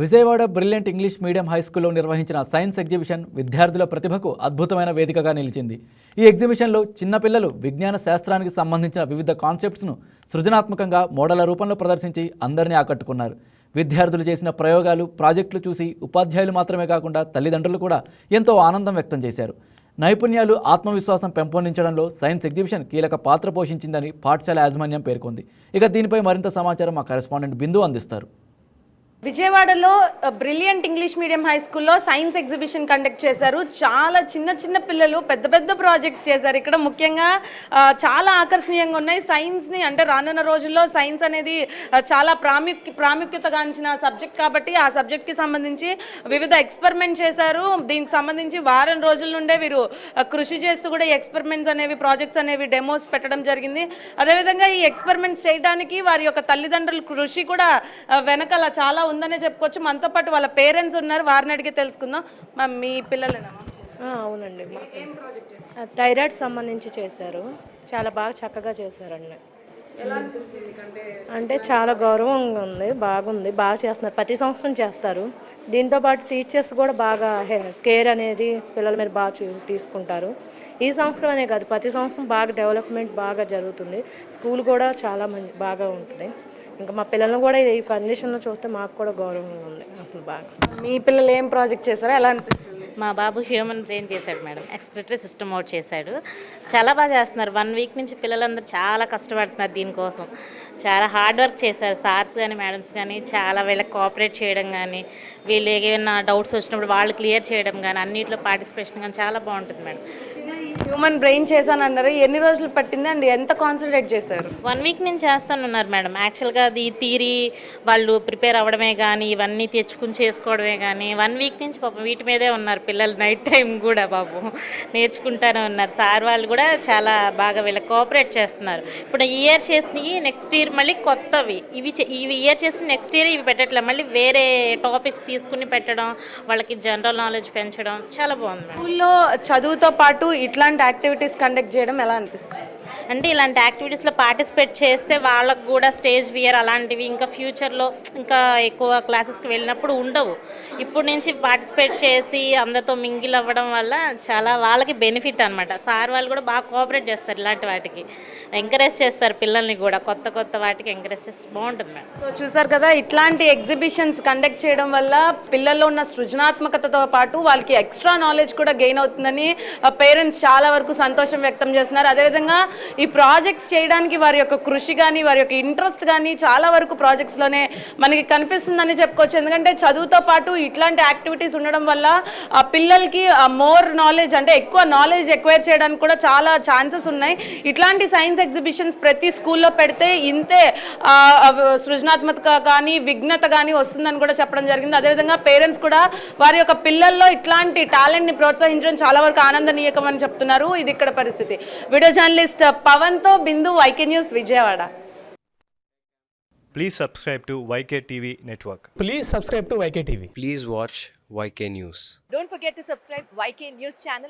Vijayawada Brilliant English medium high స్కూల్లో నిర్వహించిన science exhibition విద్యార్థుల ప్రతిభకు అద్భుతమైన వేదికగా నిలిచింది. ఈ ఎగ్జిబిషన్లో చిన్నపిల్లలు విజ్ఞాన శాస్త్రానికి సంబంధించిన వివిధ కాన్సెప్ట్స్ను సృజనాత్మకంగా మోడళ్ళ రూపంలో ప్రదర్శించి అందరినీ ఆకట్టుకున్నారు. విద్యార్థులు చేసిన ప్రయోగాలు ప్రాజెక్టులు చూసి ఉపాధ్యాయులు మాత్రమే కాకుండా తల్లిదండ్రులు కూడా ఎంతో ఆనందం వ్యక్తం చేశారు. నైపుణ్యాలు ఆత్మవిశ్వాసం పెంపొందించడంలో సైన్స్ ఎగ్జిబిషన్ కీలక పాత్ర పోషించిందని పాఠశాల యాజమాన్యం పేర్కొంది. ఇక దీనిపై మరింత సమాచారం మా కరెస్పాండెంట్ బిందు అందిస్తారు. విజయవాడలో బ్రిలియంట్ ఇంగ్లీష్ మీడియం హై స్కూల్లో సైన్స్ ఎగ్జిబిషన్ కండక్ట్ చేశారు. చాలా చిన్న చిన్న పిల్లలు పెద్ద పెద్ద ప్రాజెక్ట్స్ చేశారు. ఇక్కడ ముఖ్యంగా చాలా ఆకర్షణీయంగా ఉన్నాయి. సైన్స్ని అంటే రానున్న రోజుల్లో సైన్స్ అనేది చాలా ప్రాముఖ్య ప్రాముఖ్యతగాంచిన సబ్జెక్ట్ కాబట్టి ఆ సబ్జెక్ట్కి సంబంధించి వివిధ ఎక్స్పెరిమెంట్ చేశారు. దీనికి సంబంధించి వారం రోజుల నుండే వీరు కృషి చేస్తూ కూడా ఈ ఎక్స్పెరిమెంట్స్ అనేవి ప్రాజెక్ట్స్ అనేవి డెమోస్ పెట్టడం జరిగింది. అదేవిధంగా ఈ ఎక్స్పెరిమెంట్స్ చేయడానికి వారి యొక్క తల్లిదండ్రుల కృషి కూడా వెనకాల చాలా ఉందనే చెప్పుకోవచ్చు. మనతో పాటు వాళ్ళ పేరెంట్స్ ఉన్నారు. వారిని అడిగి తెలుసుకుందాం. మా మీ పిల్లలేనా అవునండి. థైరాయిడ్ సంబంధించి చేశారు. చాలా బాగా చక్కగా చేశారండి. అంటే చాలా గౌరవంగా ఉంది బాగుంది బాగా చేస్తున్నారు. ప్రతి సంవత్సరం చేస్తారు. దీంతో పాటు టీచర్స్ కూడా బాగా కేర్ అనేది పిల్లల మీద బాగా చూ- తీసుకుంటారు. ఈ సంవత్సరం అనే కాదు ప్రతి సంవత్సరం బాగా డెవలప్మెంట్ బాగా జరుగుతుంది. స్కూల్ కూడా చాలా మంచి బాగా ఉంటుంది. ఇంకా మా పిల్లల్ని కూడా ఈ కండిషన్లో చూస్తే మాకు కూడా గౌరవంగా ఉంది అసలు బాగా. మీ పిల్లలు ఏం ప్రాజెక్ట్ చేశారో ఎలా అనిపిస్తుంది? మా బాబు హ్యూమన్ బ్రెయిన్ చేశాడు మేడం. ఎక్స్క్రిటరీ సిస్టమ్ అవుట్ చేశాడు. చాలా బాగా చేస్తున్నారు. వన్ వీక్ నుంచి పిల్లలందరూ చాలా కష్టపడుతున్నారు దీనికోసం. చాలా హార్డ్ వర్క్ చేశారు. సార్స్ కానీ మేడమ్స్ కానీ చాలా వీళ్ళకి కోఆపరేట్ చేయడం కానీ వీళ్ళు ఏమైనా డౌట్స్ వచ్చినప్పుడు వాళ్ళు క్లియర్ చేయడం కానీ అన్నింటిలో పార్టిసిపేషన్ కానీ చాలా బాగుంటుంది మేడం. హ్యూమన్ బ్రెయిన్ చేశాను అన్నారు ఎన్ని రోజులు పట్టింది అండ్ ఎంత కాన్సన్ట్రేట్ చేశారు? వన్ వీక్ నుంచి చేస్తానున్నారు మేడం. యాక్చువల్గా అది థీరీ వాళ్ళు ప్రిపేర్ అవ్వడమే కానీ ఇవన్నీ తెచ్చుకుని చేసుకోవడమే కానీ వన్ వీక్ నుంచి పాపం వీటి మీదే ఉన్నారు పిల్లలు నైట్ టైం కూడా బాబు. నేర్చుకుంటానే ఉన్నారు. సార్ వాళ్ళు కూడా చాలా బాగా వీళ్ళకి కోఆపరేట్ చేస్తున్నారు. ఇప్పుడు ఈ ఇయర్ చేసినవి నెక్స్ట్ ఇయర్ మళ్ళీ కొత్తవి. ఇవి ఇవి ఇయర్ చేసిన నెక్స్ట్ ఇయర్ ఇవి పెట్టట్లేదు మళ్ళీ వేరే టాపిక్స్ తీసుకుని పెట్టడం వాళ్ళకి జనరల్ నాలెడ్జ్ పెంచడం చాలా బాగుంది స్కూల్లో చదువుతో పాటు ఇట్లాంటి యాక్టివిటీస్ కండక్ట్ చేయడం ఎలా అనిపిస్తుంది? అంటే ఇలాంటి యాక్టివిటీస్లో పార్టిసిపేట్ చేస్తే వాళ్ళకు కూడా స్టేజ్ వియర్ అలాంటివి ఇంకా ఫ్యూచర్లో ఇంకా ఎక్కువ క్లాసెస్కి వెళ్ళినప్పుడు ఉండవు. ఇప్పుడు నుంచి పార్టిసిపేట్ చేసి అందరితో మింగిల్ అవ్వడం వల్ల చాలా వాళ్ళకి బెనిఫిట్ అనమాట సార్ వాళ్ళు కూడా బాగా కోఆపరేట్ చేస్తారు ఇలాంటి వాటికి. ఎంకరేజ్ చేస్తారు పిల్లల్ని కూడా. కొత్త కొత్త వాటికి ఎంకరేజ్ చేస్తే బాగుంటుంది మేడం సో చూసారు కదా ఇట్లాంటి ఎగ్జిబిషన్స్ కండక్ట్ చేయడం వల్ల పిల్లల్లో ఉన్న సృజనాత్మకతతో పాటు వాళ్ళకి ఎక్స్ట్రా నాలెడ్జ్ కూడా గెయిన్ అవుతుందని పేరెంట్స్ చాలా వరకు సంతోషం వ్యక్తం చేస్తున్నారు. అదేవిధంగా ఈ ప్రాజెక్ట్స్ చేయడానికి వారి యొక్క కృషి కానీ వారి యొక్క ఇంట్రెస్ట్ కానీ చాలా వరకు ప్రాజెక్ట్స్లోనే మనకి కనిపిస్తుందని చెప్పుకోవచ్చు. ఎందుకంటే చదువుతో పాటు ఇట్లాంటి యాక్టివిటీస్ ఉండడం వల్ల ఆ పిల్లలకి మోర్ నాలెడ్జ్ అంటే ఎక్కువ నాలెడ్జ్ ఎక్వైర్ చేయడానికి కూడా చాలా ఛాన్సెస్ ఉన్నాయి. ఇట్లాంటి సైన్స్ ఎగ్జిబిషన్స్ ప్రతి స్కూల్లో పెడితే ఇంతే సృజనాత్మక కానీ విఘ్నత కానీ వస్తుందని కూడా చెప్పడం జరిగింది. అదేవిధంగా పేరెంట్స్ కూడా వారి యొక్క పిల్లల్లో ఇట్లాంటి టాలెంట్ని ప్రోత్సహించడం చాలా వరకు ఆనందనీయకం అని చెప్తున్నారు. ఇది ఇక్కడ పరిస్థితి. Video journalist పవన్తో Bindu YK news Vijayawada Please subscribe to YK TV Network. Please subscribe to YK TV. Please watch YK News. Don't forget to subscribe YK News channel